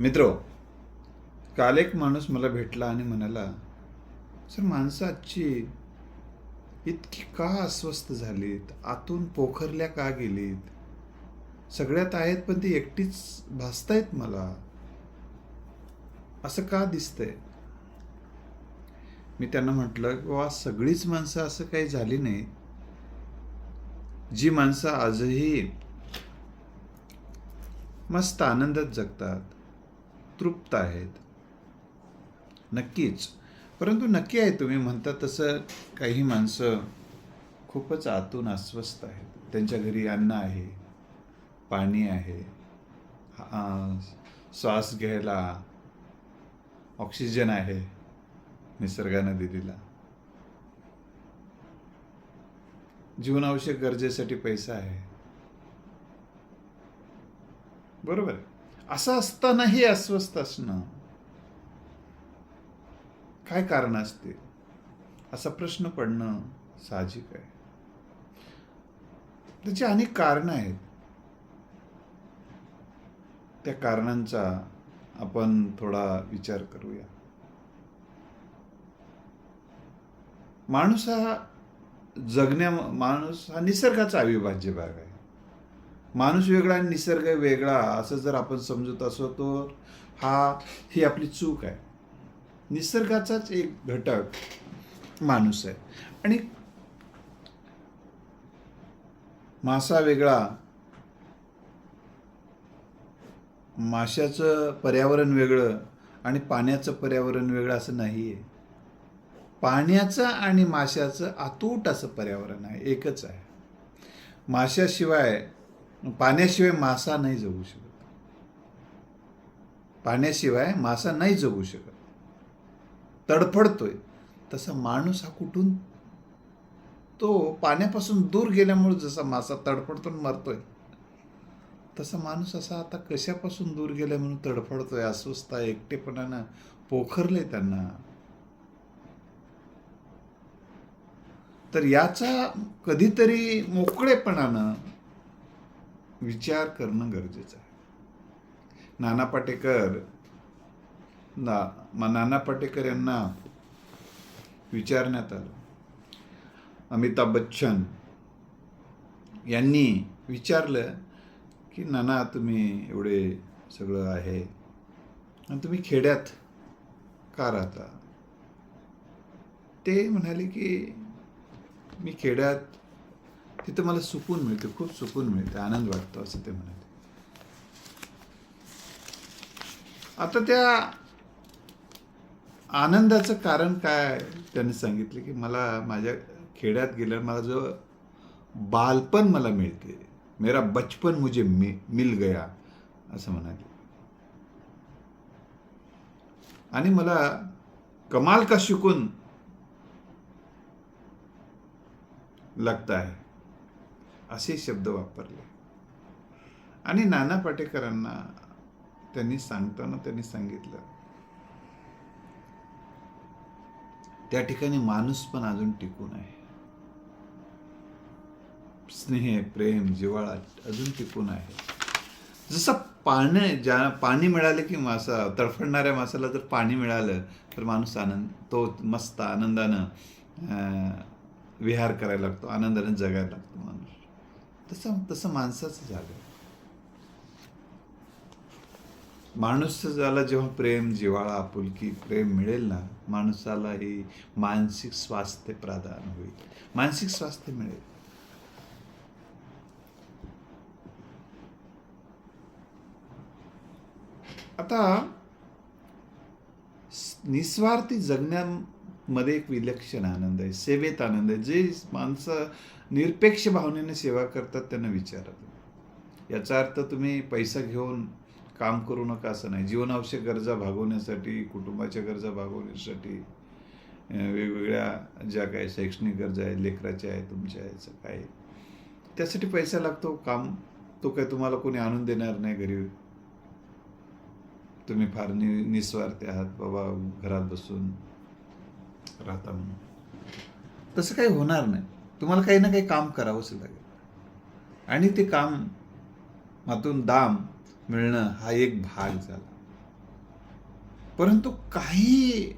मित्र काल एक माणूस मला भेटला आणि म्हणाला सर माणसं आजची इतकी का अस्वस्थ झालीत? आतून पोखरल्या का गेलीत? सगळ्यात आहेत पण ती एकटीच भासतायत मला. असं का दिसतंय? मी त्यांना म्हटलं वा सगळीच माणसं असं काही झाली नाही जी माणसं आजही मस्त आनंदात जगतात तृप्त आहेत. नक्कीच. परंतु नक्की आहे तुम्ही म्हणता तसं काही माणसं खूपच आतून अस्वस्थ आहेत. त्यांच्या घरी अन्न आहे पाणी आहे श्वास घ्यायला ऑक्सिजन आहे निसर्गानं दिलेला. जीवनावश्यक गरजेसाठी पैसा आहे. बरोबर? आहे. असं असतानाही अस्वस्थ असणं. काय कारण असते? असा प्रश्न पडणं साहजिक आहे. त्याची अनेक कारणं आहेत. त्या कारणांचा आपण थोडा विचार करूया. माणूस हा जगण्या माणूस हा निसर्गाचा अविभाज्य भाग आहे. माणूस वेगळा आणि निसर्ग वेगळा असं जर आपण समजत असो तर हा ही आपली चूक आहे. निसर्गाचाच एक घटक माणूस आहे. आणि मासा वेगळा माशाचं पर्यावरण वेगळं आणि पाण्याचं पर्यावरण वेगळं असं नाही आहे पाण्याचं आणि माशाचं अतूट असं पर्यावरण आहे एकच आहे. माशाशिवाय पाण्याशिवाय मासा नाही जगू शकत. पाण्याशिवाय मासा नाही जगू शकत. तडफडतोय. तसा माणूस हा कुठून? तो पाण्यापासून दूर गेल्यामुळे जसा मासा तडफडतो मरतोय तसा माणूस असा आता कशापासून दूर गेल्या म्हणून तडफडतोय अस्वस्थ आहे एकटेपणानं पोखरले त्यांना. तर याचा कधीतरी मोकळेपणानं विचार करणं गरजेचं आहे. नाना पाटेकर ना मग नाना पाटेकर यांना विचारण्यात आलं. अमिताभ बच्चन यांनी विचारलं की नाना तुम्ही एवढे सगळं आहे आणि तुम्ही खेड्यात का राहता? ते म्हणाले की मी खेड्यात तिथं मला सुकून मिळते खूप सुकून मिळते आनंद वाटतो असं ते म्हणत. आता त्या आनंदाचं कारण काय त्यांनी सांगितलं की मला माझ्या खेड्यात गेल्यावर मला जो बालपण मला मिळते मेरा बचपन मुझे मि मिल गया असं म्हणाले. आणि मला कमाल का शिकून लगता है असे शब्द वापरले. आणि नाना पाटेकरांना त्यांनी सांगताना त्यांनी सांगितलं त्या ठिकाणी माणूस पण अजून टिकून आहे. स्नेह प्रेम जिव्हाळा अजून टिकून आहे. जसं पाणी ज्या पाणी मिळालं की मासा तडफडणाऱ्या मासाला जर पाणी मिळालं तर माणूस आनंद तो मस्त आनंदानं विहार करायला लागतो आनंदानं जगायला लागतो माणूस. तसं तसं माणसाचं झालं. माणूस झाला जेव्हा प्रेम जिव्हाळा आपुलकी प्रेम मिळेल ना माणसालाही मानसिक स्वास्थ्य प्रदान होईल. मानसिक स्वास्थ्य मिळेल. आता निस्वार्थी जगण्या मध्ये एक विलक्षण आनंद आहे सेवेत आनंद आहे. जे माणसं निरपेक्ष भावनेने सेवा करतात त्यांना विचारत याचा अर्थ तुम्ही पैसा घेऊन काम करू नका असं नाही. जीवनावश्यक गरजा भागवण्यासाठी कुटुंबाच्या गरजा भागवण्यासाठी वेगवेगळ्या ज्या काही शैक्षणिक गरजा आहेत लेकराच्या आहेत तुमच्या याचं काय त्यासाठी पैसा लागतो. काम तो काय तुम्हाला कोणी आणून देणार नाही घरी. तुम्ही फार नि निस्वार्थी आहात. बाबा घरात बसून राहता म्हणून. तसं काही होणार नाही. तुम्हाला काही ना काही काम करावंच लागेल. आणि ते काम मातून दाम मिळणं हा एक भाग झाला. परंतु काही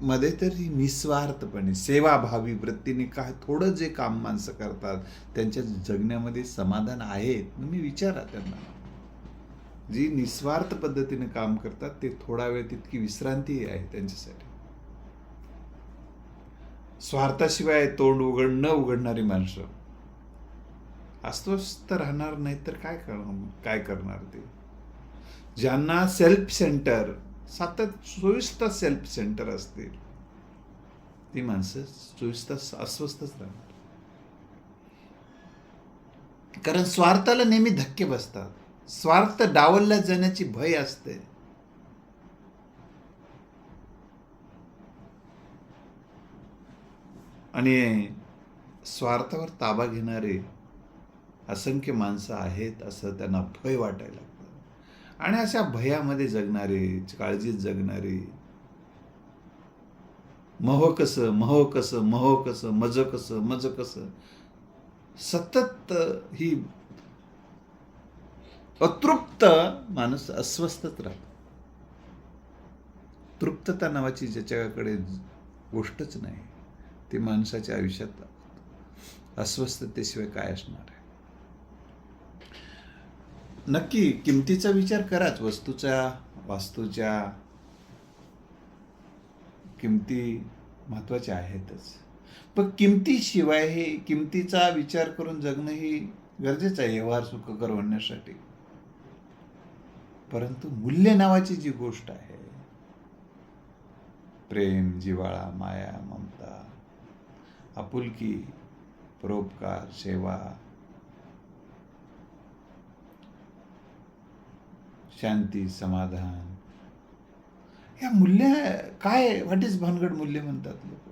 मध्ये तरी निस्वार्थपणे सेवाभावी वृत्तीने काय थोडं जे काम माणसं करतात त्यांच्या जगण्यामध्ये समाधान आहे तुम्ही विचारा त्यांना. जी निस्वार्थ पद्धतीने काम करतात ते थोडा वेळ तितकी विश्रांती आहे त्यांच्यासाठी. स्वार्थाशिवाय तोंड उघड न उघडणारी माणसं. अस्वस्थ राहणार नाही तर काय करणार काय करणार ते? ज्यांना सेल्फ सेंटर सतत चोवीस तास सेल्फ सेंटर असतील ती माणसं चोवीस तास अस्वस्थच राहणार. कारण स्वार्थाला नेहमी धक्के बसतात. स्वार्थ डावलल्या जाण्याची भय असते. आणि स्वार्थावर ताबा घेणारे असंख्य माणसं आहेत असं त्यांना भय वाटायला लागतं आणि अशा भयामध्ये जगणारे काळजीत जगणारे मह कसं मह कसं महो कसं मज कसं मज कसं सतत ही अतृप्त माणूस अस्वस्थच राहतो तृप्तता नावाची ज्याच्याकडे गोष्टच नाही. ते माणसाच्या आयुष्यात अस्वस्थतेशिवाय काय असणार आहे? नक्की किमतीचा विचार कराच. वस्तूच्या वास्तूच्या किमती महत्त्वाच्या आहेतच. पण किमतीशिवाय हे किमतीचा विचार करून जगणं ही गरजेचं आहे व्यवहार सुखकर होण्यासाठी परंतु मूल्य नावाची जी गोष्ट आहे प्रेम जिवाळा माया ममता आपुलकी परोपकार सेवा? शांती समाधान. या मूल्य काय? व्हॉट इज भानगड मूल्य म्हणतात लोक?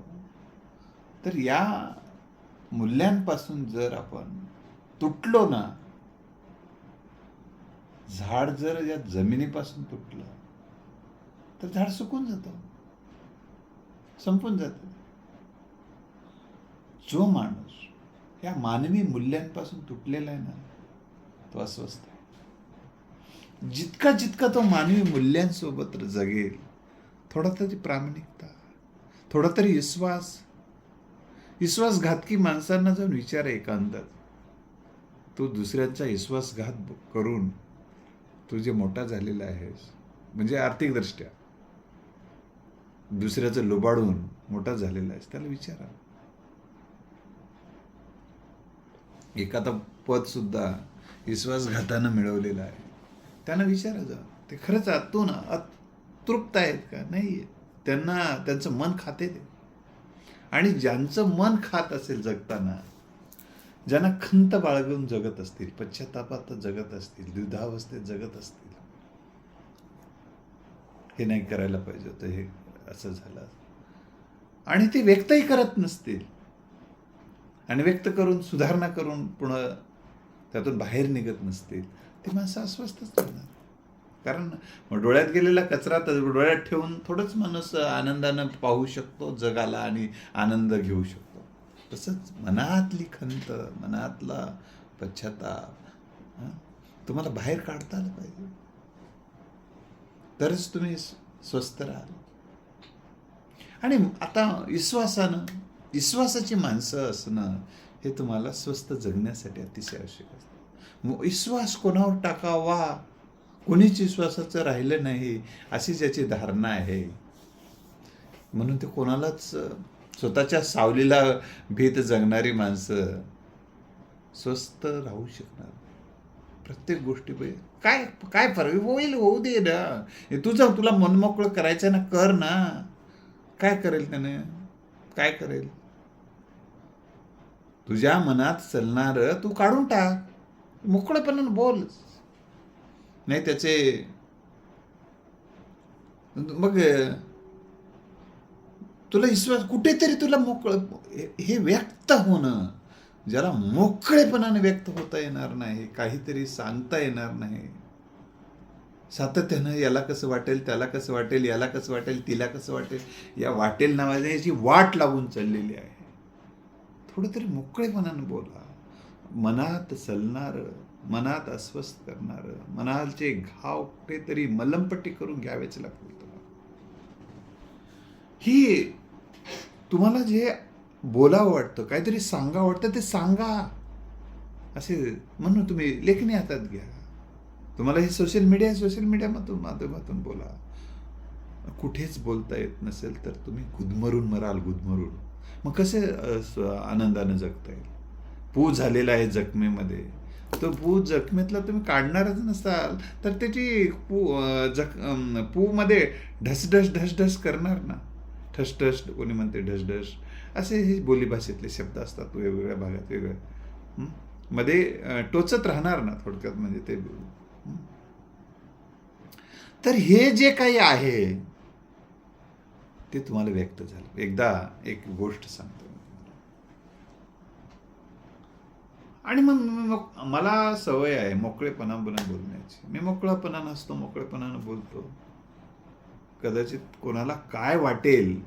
तर या मूल्यांपासून जर आपण तुटलो ना झाड जर या जमिनीपासून तुटलं तर झाड सुकून जातं. संपून जातं. जो माणूस या मानवी मूल्यांपासून तुटलेला आहे ना तो अस्वस्थ आहे. जितका जितका तो मानवी मूल्यांसोबत जगेल थोडा तरी प्रामाणिकता थोडा तरी विश्वास विश्वासघातकी माणसांना जाऊन विचार एकांतात. तू दुसऱ्यांचा विश्वासघात करून तू जे मोठा झालेला आहेस म्हणजे आर्थिकदृष्ट्या दुसऱ्याचं लुबाडून मोठा झालेला आहेस त्याला विचारा एखादा पद सुद्धा विश्वासघातानं मिळवलेलं आहे. त्यांना विचारा जा. ते खरंच आतून अतृप्त आहेत का? नाही त्यांना त्यांचं मन खाते ते. आणि ज्यांचं मन खात असेल जगताना ज्यांना खंत बाळगून जगत असतील पश्चातापात जगत असतील दुधावस्थेत जगत असतील हे नाही करायला पाहिजे होतं. हे असं झालं. आणि ते व्यक्तही करत नसतील. आणि व्यक्त करून सुधारणा करून पुन्हा त्यातून बाहेर निघत नसतील ते माणसं अस्वस्थच राहणार कारण मग डोळ्यात गेलेला कचरा तर डोळ्यात ठेवून थोडंच माणूस आनंदानं पाहू शकतो जगाला आणि आनंद घेऊ शकतो. तसंच मनातली खंत मनातला पश्चाताप तुम्हाला बाहेर काढता आलं पाहिजे. तरच तुम्ही स्वस्थ राहाल. आणि आता विश्वासानं विश्वासाची माणसं असणं हे तुम्हाला स्वस्त जगण्यासाठी अतिशय आवश्यक असतं. मग विश्वास कोणावर टाकावा? कोणीच विश्वासाचं राहिलं नाही अशी ज्याची धारणा आहे. म्हणून ते कोणालाच स्वतःच्या सावलीला भीत जगणारी माणसं स्वस्थ राहू शकणार प्रत्येक गोष्टी काय काय फरक? होईल होऊ दे ना. हे तुझं तुला मनमोकळं करायचं ना कर ना. काय करेल त्याने? काय करेल? तुझ्या मनात चालणार तू काढून टाक. मोकळेपणानं बोल. नाही त्याचे मग तुला विश्वास कुठेतरी तुला मोकळ हे व्यक्त होणं ज्याला मोकळेपणाने व्यक्त होता येणार नाही काहीतरी सांगता येणार नाही. सातत्यानं याला कसं वाटेल त्याला कसं वाटेल याला कसं वाटेल तिला कसं वाटेल या वाटेल नावाची वाट लागून चाललेली आहे. थोडं तरी बोला मनात चलणार मनात अस्वस्थ करणारं मनाचे घाव कुठेतरी मलमपट्टी करून घ्यावेच लागतील तुम्हाला. ही तुम्हाला जे बोलावं वाटतं काहीतरी सांगावं वाटतं ते सांगा. असे म्हणून तुम्ही लेखणी हातात घ्या. तुम्हाला हे सोशल मीडिया सोशल मीडियामधून माध्यमातून बोला. कुठेच बोलता येत नसेल तर तुम्ही गुदमरून मराल गुदमरून. मग कसे आनंदानं आनंदाने जगता येईल? पू झालेला आहे जखमेमध्ये. तो पू जखमेतला तुम्ही काढणारच नसाल तर त्याची पू जख पूमध्ये ढसढस ढसढस करणार ना? ठसठस कोणी म्हणते ढसढस? असे हे बोलीभाषेतले शब्द असतात वेगवेगळ्या भागात वेगळ्या मध्ये टोचत राहणार ना थोडक्यात म्हणजे ते तर हे जे काही आहे ते तुम्हाला व्यक्त झालं. एकदा एक गोष्ट सांगतो. आणि मग मग मला सवय आहे मोकळेपणापणे बोलण्याची. मी मोकळापणा नसतो मोकळेपणानं बोलतो. कदाचित कोणाला काय वाटेल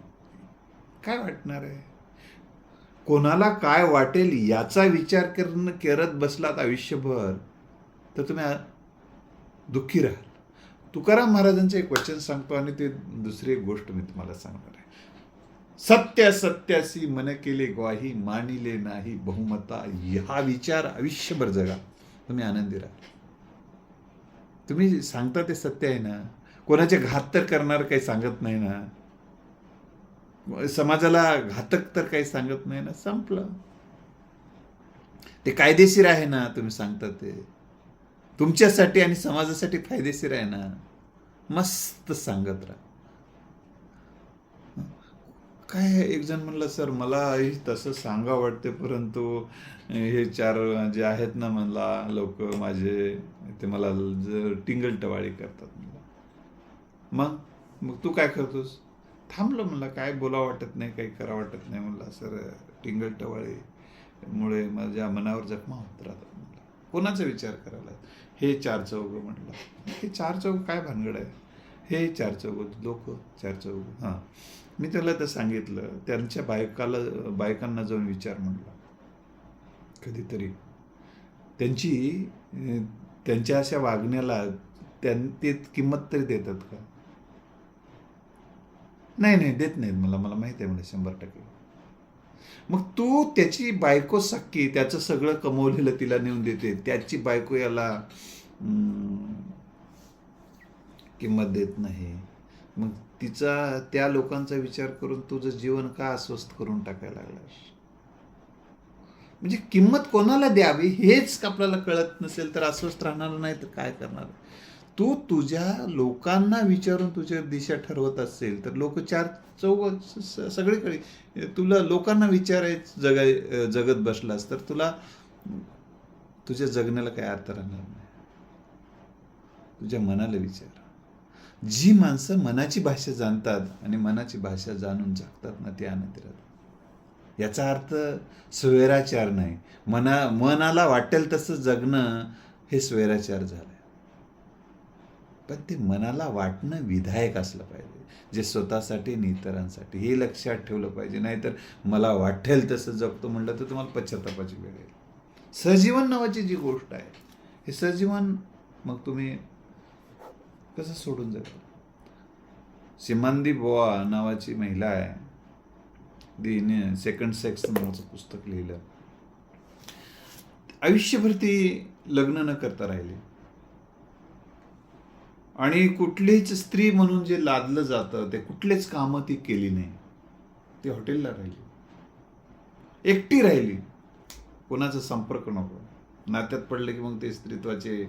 काय वाटणार आहे? कोणाला काय वाटेल याचा विचार करणं करत बसलात आयुष्यभर तर तुम्ही दुःखी राहाल. तुकाराम महाराजांचं एक वचन सांगतो आणि ते दुसरी एक गोष्ट मी तुम्हाला सांगणार आहे. सत्य सत्यासी मन केले ग्वाही मानिले नाही बहुमता हा विचार आयुष्यभर जगा. तुम्ही आनंदी राहा. तुम्ही सांगता ते सत्य आहे ना? कोणाचे घात तर करणार काही सांगत नाही ना? समाजाला घातक तर काही सांगत नाही ना? संपलं. ते कायदेशीर आहे ना? तुम्ही सांगता ते. तुमच्यासाठी आणि समाजासाठी फायदेशीर आहे ना? मस्त सांगत राहा. काय एक जण म्हणलं सर मला तसं सांगा वाटते परंतु हे चार जे आहेत ना मला लोक माझे ते मला टिंगल टवाळी करतात मला मग? मग तू काय करतोस? थांबलो म्हणलं काय बोला वाटत नाही काही करा वाटत नाही म्हणला सर टिंगल टवाळीमुळे माझ्या मनावर जखमा होत राहतात कोणाचा विचार करायला? हे चार चौघं म्हटलं. हे चार चौघं काय भानगड आहे? हे चार चौघं लोक चार चौघं. हां. मी त्याला तर सांगितलं त्यांच्या बायकाला बायकांना जाऊन विचार म्हटला. कधीतरी. त्यांची त्यांच्या अशा वागण्याला त्यां ते किंमत तरी देतात का? नाही नाही देत नाहीत मला. मला माहिती आहे म्हणजे शंभर टक्के. मग तू त्याची बायको सक्की त्याचं सगळं कमवलेलं तिला नेऊन देते. त्याची बायको याला किंमत देत नाही. मग तिचा त्या लोकांचा विचार करून तुझं जीवन का अस्वस्थ करून टाकायला लागलास म्हणजे किंमत कोणाला द्यावी हेच आपल्याला कळत नसेल तर अस्वस्थ राहणार नाही तर काय करणार? तू तुझ्या लोकांना विचारून तुझ्या दिशा ठरवत असेल तर लोक चार चौघ सगळीकडे तुला लोकांना विचारायच जगाय जगत बसलास तर तुला तुझ्या जगण्याला काय अर्थ राहणार नाही. तुझ्या मनाला विचार. जी माणसं मनाची भाषा जाणतात आणि मनाची भाषा जाणून जगतात ना ते आनंदी राहतात. याचा अर्थ स्वैराचार नाही. मना मनाला वाटेल तसं जगणं हे स्वैराचार झालं पण ते मनाला वाटणं विधायक असलं पाहिजे. जे स्वतःसाठी आणि इतरांसाठी. हे लक्षात ठेवलं पाहिजे. नाहीतर मला वाटेल तसं जगतो म्हणलं तर तुम्हाला पश्चातापाची वेळ येईल. सहजीवन नावाची जी गोष्ट आहे हे सहजीवन मग तुम्ही कसं सोडून जातो? सिमांदी बोआ नावाची महिला आहे. तिने सेकंड सेक्स नावाचं पुस्तक लिहिलं. आयुष्यभर ती लग्न न करता राहिली. आणि कुठलीच स्त्री म्हणून जे लादलं जातं ते कुठलेच कामं ती केली नाही. ती हॉटेलला राहिली. एकटी राहिली. कोणाचा संपर्क नको. नात्यात पडले की मग ते स्त्रीत्वाचे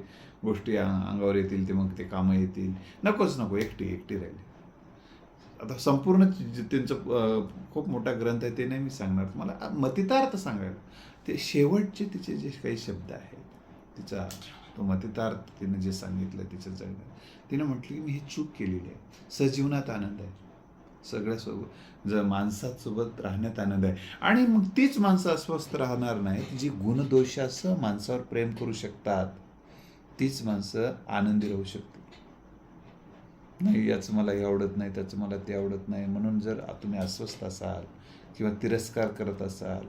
गोष्टी अंगावर येतील ते मग ते कामं येतील. नकोच नको. एकटी एकटी राहिली. आता संपूर्ण जे त्यांचं खूप मोठा ग्रंथ आहे ते नाही मी सांगणार. मला मतितार्थ सांगायला. ते शेवटचे तिचे जे काही शब्द आहेत तिचा तो मतितार्थ तिने जे सांगितलं तिचं जगणं तिनं म्हटलं की मी ही चूक केलेली आहे. सजीवनात आनंद आहे. सगळ्यासोबत जर माणसासोबत राहण्यात आनंद आहे. आणि मग तीच माणसं अस्वस्थ राहणार नाहीत जी गुणदोषासह माणसावर प्रेम करू शकतात. तीच माणसं आनंदी राहू शकते नाही याचं मला हे आवडत नाही त्याचं मला ते आवडत नाही. म्हणून जर तुम्ही अस्वस्थ असाल किंवा तिरस्कार करत असाल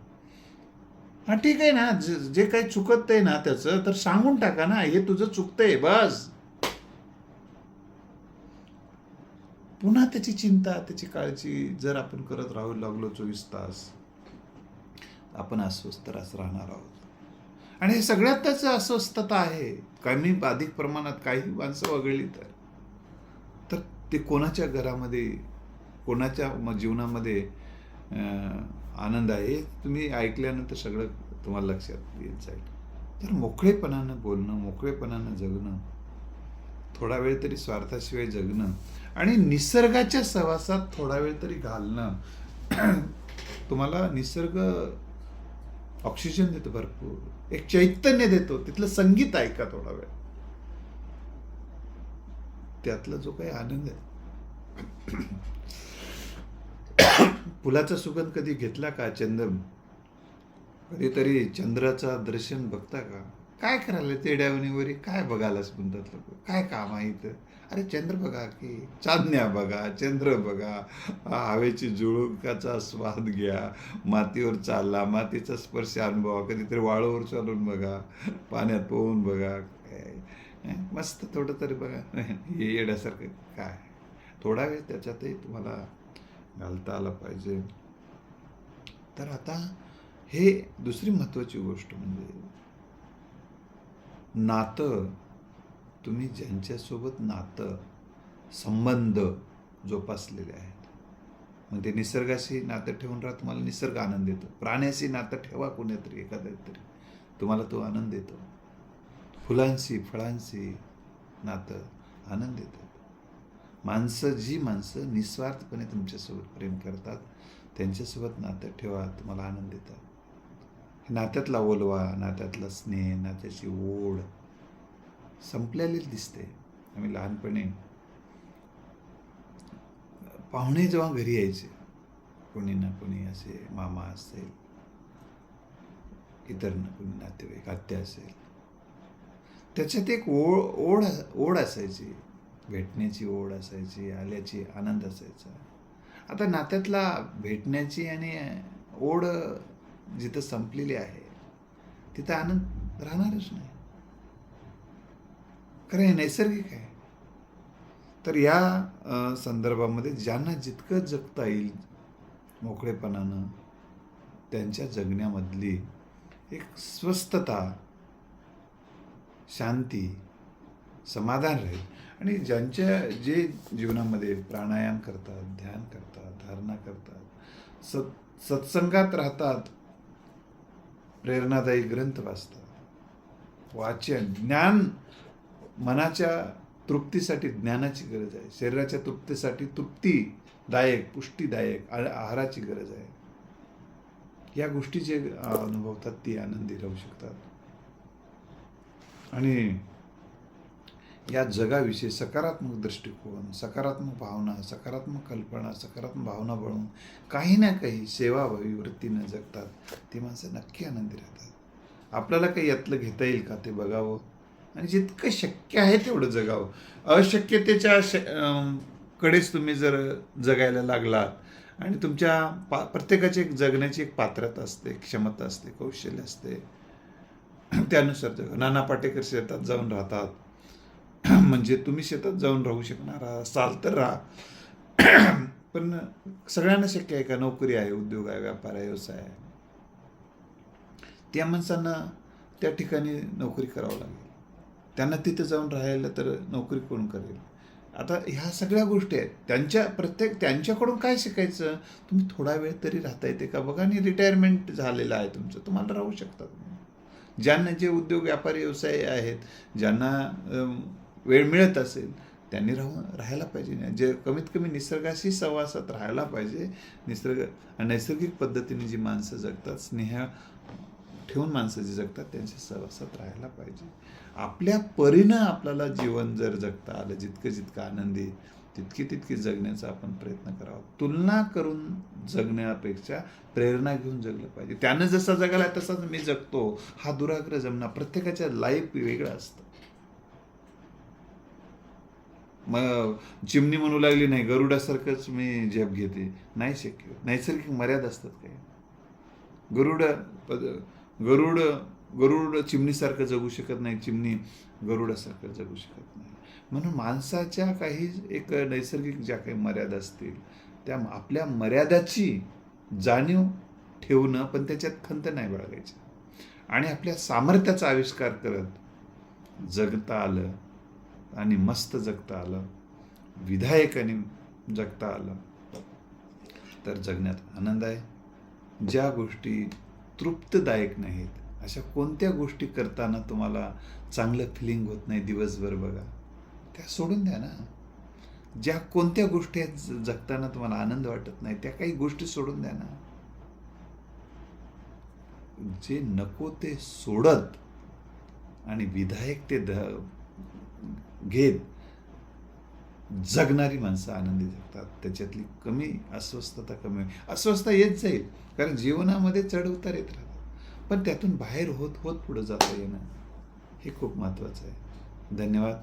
हा ठीक आहे ना. जे जे काही चुकत आहे ना त्याचं तर सांगून टाका ना. हे तुझं चुकतंय बस. पुन्हा त्याची चिंता त्याची काळजी जर आपण करत राहू लागलो चोवीस तास आपण अस्वस्थ रास राहणार आहोत. आणि हे सगळ्यातच अस्वस्थता आहे कमी अधिक प्रमाणात काही माणसं वगळली तर. तर ते कोणाच्या घरामध्ये कोणाच्या जीवनामध्ये अं, आनंद आहे. तुम्ही ऐकल्यानंतर सगळं तुम्हाला लक्षात येत जाईल तर मोकळेपणानं बोलणं मोकळेपणानं जगणं थोडा वेळ तरी स्वार्थाशिवाय जगणं आणि निसर्गाच्या सहवासात थोडा वेळ तरी घालणं. तुम्हाला निसर्ग ऑक्सिजन देतो भरपूर. एक चैतन्य देतो. तिथलं संगीत ऐका थोडा वेळ. त्यातला जो काही आनंद आहे. फुलाचा सुगंध कधी घेतला का चंदन? कधीतरी चंद्राचा दर्शन बघता का? काय करायला तेड्यावणीवरी काय बघायलाच म्हणतात लोक? काय काम आहे इथं? अरे चंद्र बघा की चांदण्या बघा चंद्र बघा हवेची जुळुकाचा स्वाद घ्या मातीवर चालला मातीचा स्पर्श अनुभवा कधीतरी वाळूवर चालून बघा पाण्यात पोहून बघा. काय मस्त थोडं तरी बघा. हे येण्यासारखं काय? थोडा वेळ त्याच्यातही तुम्हाला घालता आला पाहिजे. तर आता हे दुसरी महत्त्वाची गोष्ट म्हणजे नातं तुम्ही ज्यांच्यासोबत नातं संबंध जोपासलेले आहेत. मग ते निसर्गाशी नातं ठेवून राहा तुम्हाला निसर्ग आनंद देतो प्राण्याशी नातं ठेवा कोणीतरी एखाद्या तरी. तुम्हाला तो आनंद देतो फुलांशी फळांशी नातं आनंद देतं माणसं जी माणसं निस्वार्थपणे तुमच्यासोबत प्रेम करतात त्यांच्यासोबत नातं ठेवा तुम्हाला आनंद देतात. नात्यातला ओलवा नात्यातला स्नेह नात्याची ओढ संपलेली दिसते. आम्ही लहानपणी पाहुणे जेव्हा घरी यायचे कोणी ना कोणी असे मामा असेल इतर ना कोणी नातेवाईक आत्या असेल त्याच्यात एक ओढ ओढ ओढ असायची. भेटण्याची ओढ असायची आल्याची आनंद असायचा. आता नात्यातला भेटण्याची आणि ओढ जिथं संपलेली आहे तिथं आनंद राहणारच नाही. कारण हे नैसर्गिक आहे. तर या संदर्भामध्ये ज्यांना जितकं जगता येईल मोकळेपणानं त्यांच्या जगण्यामधली एक स्वस्थता शांती समाधान राहील. आणि ज्यांच्या जे जीवनामध्ये प्राणायाम करतात ध्यान करतात धारणा करतात सत् सत्संगात राहतात प्रेरणादायी ग्रंथ वाचतात. वाचन ज्ञान मनाच्या तृप्तीसाठी ज्ञानाची गरज आहे. शरीराच्या तृप्तीसाठी तृप्तीदायक पुष्टीदायक आहाराची गरज आहे. या गोष्टी जे अनुभवतात ती आनंदी राहू शकतात. आणि या जगाविषयी सकारात्मक दृष्टिकोन सकारात्मक भावना सकारात्मक कल्पना सकारात्मक भावना बनवून काही ना काही सेवाभावी वृत्तीनं जगतात ती माणसं नक्की आनंदी राहतात. आपल्याला काही यातलं घेता येईल का ते बघावं? आणि जितकं शक्य आहे तेवढं जगावं. अशक्यतेच्या श कडेच तुम्ही जर जगायला लागलात आणि तुमच्या पा प्रत्येकाची एक जगण्याची एक पात्रता असते क्षमता असते कौशल्य असते त्यानुसार जग. नाना पाटेकर शेतात जाऊन राहतात. म्हणजे तुम्ही शेतात जाऊन राहू शकणार. असाल तर राहा. पण सगळ्यांना शक्य आहे का? नोकरी आहे उद्योग आहे व्यापार आहे व्यवसाय आहे. त्या माणसांना त्या ठिकाणी नोकरी करावं लागेल. त्यांना तिथं जाऊन राहायला तर नोकरी कोण करेल? आता ह्या सगळ्या गोष्टी आहेत. त्यांच्या प्रत्येक त्यांच्याकडून काय शिकायचं? तुम्ही थोडा वेळ तरी राहता येते का बघा? आणि रिटायरमेंट झालेलं आहे तुमचं. तुम्हाला राहू शकता तुम्ही ज्यांना जे उद्योग व्यापारी व्यवसाय आहेत ज्यांना वेळ मिळत असेल त्यांनी राहून राहायला पाहिजे. जे कमीत कमी निसर्गाशी सहवासात राहायला पाहिजे. निसर्ग नैसर्गिक पद्धतीने जी माणसं जगतात स्नेह ठेवून माणसं जी जगतात त्यांच्या सहवासात राहायला पाहिजे. आपल्या परीनं आपल्याला जीवन जर जगता आलं जितकं जितकं आनंदी तितकी तितकी जगण्याचा आपण प्रयत्न करावा. तुलना करून जगण्यापेक्षा प्रेरणा घेऊन जगलं पाहिजे. त्यानं जसा जगाला तसाच मी जगतो. हा दुराग्रह जमना प्रत्येकाच्या लाईफ वेगळं असतं. मग चिमणी म्हणू लागली नाही गरुडासारखंच मी झेप घेते. नाही शक्य. नैसर्गिक मर्यादा असतात काही. गरुड पद गरुड गरुड चिमणीसारखं जगू शकत नाही चिमणी गरुडासारखं जगू शकत नाही. म्हणून माणसाच्या काही एक नैसर्गिक ज्या काही मर्यादा असतील त्या आपल्या मर्यादाची जाणीव ठेवणं पण त्याच्यात खंत नाही बाळगायची. आणि आपल्या सामर्थ्याचा आविष्कार करत जगता आलं आणि मस्त जगता आलं. विधायकाने जगता आलं. तर जगण्यात आनंद आहे. ज्या गोष्टी तृप्तदायक नाहीत अशा कोणत्या गोष्टी करताना तुम्हाला चांगलं फिलिंग होत नाही दिवसभर बघा? त्या सोडून द्या ना. ज्या कोणत्या गोष्टी जगताना तुम्हाला आनंद वाटत नाही त्या काही गोष्टी सोडून द्या ना. जे नको ते सोडत आणि विधायक ते ध घेत जगणारी माणसं आनंदी जगतात. त्याच्यातली कमी अस्वस्थता कमी अस्वस्थता येत जाईल कारण जीवनामध्ये चढ उतार येत राहतात पण त्यातून बाहेर होत होत पुढं जाता येणं हे खूप महत्त्वाचं आहे. धन्यवाद.